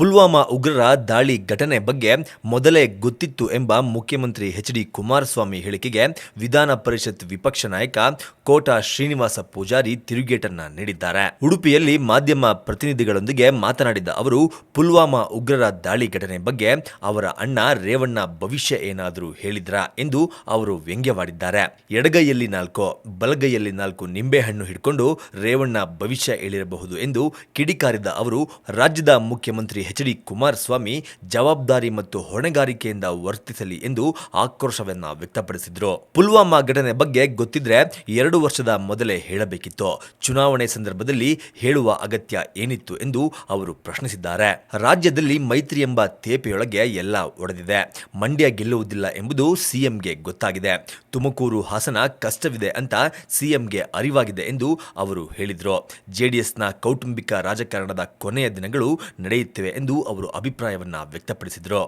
ಪುಲ್ವಾಮಾ ಉಗ್ರರ ದಾಳಿ ಘಟನೆ ಬಗ್ಗೆ ಮೊದಲೇ ಗೊತ್ತಿತ್ತು ಎಂಬ ಮುಖ್ಯಮಂತ್ರಿ ಎಚ್ ಡಿ ಕುಮಾರಸ್ವಾಮಿ ಹೇಳಿಕೆಗೆ ವಿಧಾನ ಪರಿಷತ್ ವಿಪಕ್ಷ ನಾಯಕ ಕೋಟಾ ಶ್ರೀನಿವಾಸ ಪೂಜಾರಿ ತಿರುಗೇಟನ್ನ ನೀಡಿದ್ದಾರೆ. ಉಡುಪಿಯಲ್ಲಿ ಮಾಧ್ಯಮ ಪ್ರತಿನಿಧಿಗಳೊಂದಿಗೆ ಮಾತನಾಡಿದ ಅವರು, ಪುಲ್ವಾಮಾ ಉಗ್ರರ ದಾಳಿ ಘಟನೆ ಬಗ್ಗೆ ಅವರ ಅಣ್ಣ ರೇವಣ್ಣ ಭವಿಷ್ಯ ಏನಾದರೂ ಹೇಳಿದ್ರಾ ಎಂದು ಅವರು ವ್ಯಂಗ್ಯವಾಡಿದ್ದಾರೆ. ಎಡಗೈಯಲ್ಲಿ ನಾಲ್ಕು, ಬಲಗೈಯಲ್ಲಿ ನಾಲ್ಕು ನಿಂಬೆಹಣ್ಣು ಹಿಡ್ಕೊಂಡು ರೇವಣ್ಣ ಭವಿಷ್ಯ ಹೇಳಿರಬಹುದು ಎಂದು ಕಿಡಿಕಾರಿದ ಅವರು, ರಾಜ್ಯದ ಮುಖ್ಯಮಂತ್ರಿ ಎಚ್ ಡಿ ಕುಮಾರಸ್ವಾಮಿ ಜವಾಬ್ದಾರಿ ಮತ್ತು ಹೊಣೆಗಾರಿಕೆಯಿಂದ ವರ್ತಿಸಲಿ ಎಂದು ಆಕ್ರೋಶವನ್ನ ವ್ಯಕ್ತಪಡಿಸಿದ್ರು. ಪುಲ್ವಾಮಾ ಘಟನೆ ಬಗ್ಗೆ ಗೊತ್ತಿದ್ರೆ ಎರಡು ವರ್ಷದ ಮೊದಲೇ ಹೇಳಬೇಕಿತ್ತು. ಚುನಾವಣೆ ಸಂದರ್ಭದಲ್ಲಿ ಹೇಳುವ ಅಗತ್ಯ ಏನಿತ್ತು ಎಂದು ಅವರು ಪ್ರಶ್ನಿಸಿದ್ದಾರೆ. ರಾಜ್ಯದಲ್ಲಿ ಮೈತ್ರಿ ಎಂಬ ತೇಪೆಯೊಳಗೆ ಎಲ್ಲ ಒಡೆದಿದೆ. ಮಂಡ್ಯ ಗೆಲ್ಲುವುದಿಲ್ಲ ಎಂಬುದು ಸಿಎಂಗೆ ಗೊತ್ತಾಗಿದೆ. ತುಮಕೂರು ಹಾಸನ ಕಷ್ಟವಿದೆ ಅಂತ ಸಿಎಂಗೆ ಅರಿವಾಗಿದೆ ಎಂದು ಅವರು ಹೇಳಿದರು. ಜೆಡಿಎಸ್ನ ಕೌಟುಂಬಿಕ ರಾಜಕಾರಣದ ಕೊನೆಯ ದಿನಗಳು ನಡೆಯುತ್ತಿವೆ ಎಂದು ಅವರು ಅಭಿಪ್ರಾಯವನ್ನ ವ್ಯಕ್ತಪಡಿಸಿದರು.